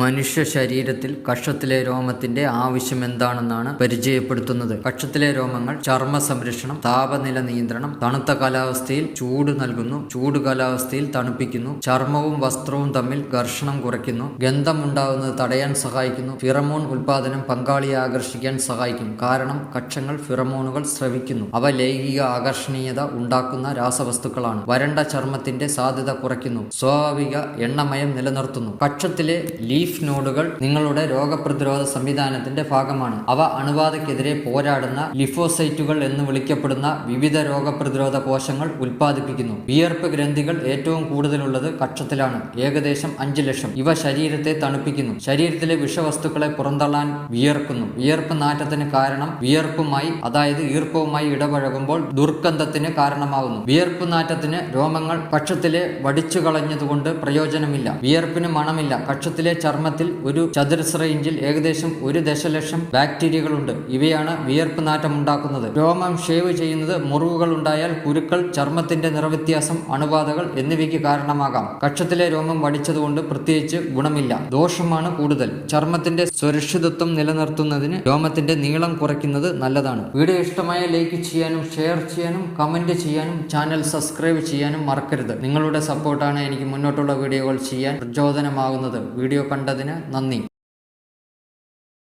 മനുഷ്യ ശരീരത്തിൽ കക്ഷത്തിലെ രോമത്തിന്റെ ആവശ്യം എന്താണെന്നാണ് പരിചയപ്പെടുത്തുന്നത്. കക്ഷത്തിലെ രോമങ്ങൾ ചർമ്മ സംരക്ഷണം താപനില നിയന്ത്രണം തണുത്ത കാലാവസ്ഥയിൽ ചൂട് നൽകുന്നു ചൂട് കാലാവസ്ഥയിൽ തണുപ്പിക്കുന്നു ചർമ്മവും വസ്ത്രവും തമ്മിൽ ഘർഷണം കുറയ്ക്കുന്നു ഗന്ധം ഉണ്ടാകുന്നത് തടയാൻ സഹായിക്കുന്നു ഫിറമോൺ ഉൽപാദനം പങ്കാളിയെ ആകർഷിക്കാൻ സഹായിക്കും കാരണം കക്ഷങ്ങൾ ഫിറമോണുകൾ ശ്രവിക്കുന്നു അവ ലൈംഗിക ആകർഷണീയത ഉണ്ടാക്കുന്ന രാസവസ്തുക്കളാണ്. വരണ്ട ചർമ്മത്തിന്റെ സാധ്യത കുറയ്ക്കുന്നു. സ്വാഭാവിക എണ്ണമയം നിലനിർത്തുന്നു. കക്ഷത്തിലെ ലീഫ് നോഡുകൾ നിങ്ങളുടെ രോഗപ്രതിരോധ സംവിധാനത്തിന്റെ ഭാഗമാണ്. അവ അണുബാധയ്ക്കെതിരെ പോരാടുന്ന ലിഫോസൈറ്റുകൾ എന്ന് വിളിക്കപ്പെടുന്ന വിവിധ രോഗപ്രതിരോധ കോശങ്ങൾ ഉൽപ്പാദിപ്പിക്കുന്നു. വിയർപ്പ് ഗ്രന്ഥികൾ ഏറ്റവും കൂടുതലുള്ളത് കക്ഷത്തിലാണ്. ഏകദേശം അഞ്ച് ലക്ഷം. ഇവ ശരീരത്തെ തണുപ്പിക്കുന്നു. ശരീരത്തിലെ വിഷവസ്തുക്കളെ പുറന്തള്ളാൻ വിയർക്കുന്നു. വിയർപ്പ് നാറ്റത്തിന് കാരണം വിയർപ്പുമായി അതായത് ഈർപ്പവുമായി ഇടപഴകുമ്പോൾ ദുർഗന്ധത്തിന് കാരണമാകുന്നു വിയർപ്പ് നാറ്റത്തിന് രോമങ്ങൾ കക്ഷത്തിലെ വടിച്ചു കളഞ്ഞതുകൊണ്ട് പ്രയോജനമില്ല. വിയർപ്പിന് മണമില്ല. കക്ഷത്തിലെ ചർമ്മത്തിൽ ഒരു ചതുരശ്ര ഇഞ്ചിൽ ഏകദേശം ഒരു ദശലക്ഷം ബാക്ടീരിയകളുണ്ട്. ഇവയാണ് വിയർപ്പ് നാറ്റം ഉണ്ടാക്കുന്നത് രോമം ഷേവ് ചെയ്യുന്നത് മുറിവുകൾ ഉണ്ടായാൽ കുരുക്കൾ ചർമ്മത്തിന്റെ നിറവ്യത്യാസം അണുബാധകൾ എന്നിവയ്ക്ക് കാരണമാകാം. കക്ഷത്തിലെ രോമം വടിച്ചതുകൊണ്ട് പ്രത്യേകിച്ച് ഗുണമില്ല. ദോഷമാണ് കൂടുതൽ. ചർമ്മത്തിന്റെ സുരക്ഷിതത്വം നിലനിർത്തുന്നതിന് രോമത്തിന്റെ നീളം കുറയ്ക്കുന്നത് നല്ലതാണ്. വീഡിയോ ഇഷ്ടമായ ലൈക്ക് ചെയ്യാനും ഷെയർ ചെയ്യാനും കമന്റ് ചെയ്യാനും ചാനൽ സബ്സ്ക്രൈബ് ചെയ്യാനും മറക്കരുത്. നിങ്ങളുടെ സപ്പോർട്ടാണ് എനിക്ക് മുന്നോട്ടുള്ള വീഡിയോകൾ ചെയ്യാൻ പ്രചോദനമാകുന്നത്. വീഡിയോ കണ്ടതിന് നന്ദി.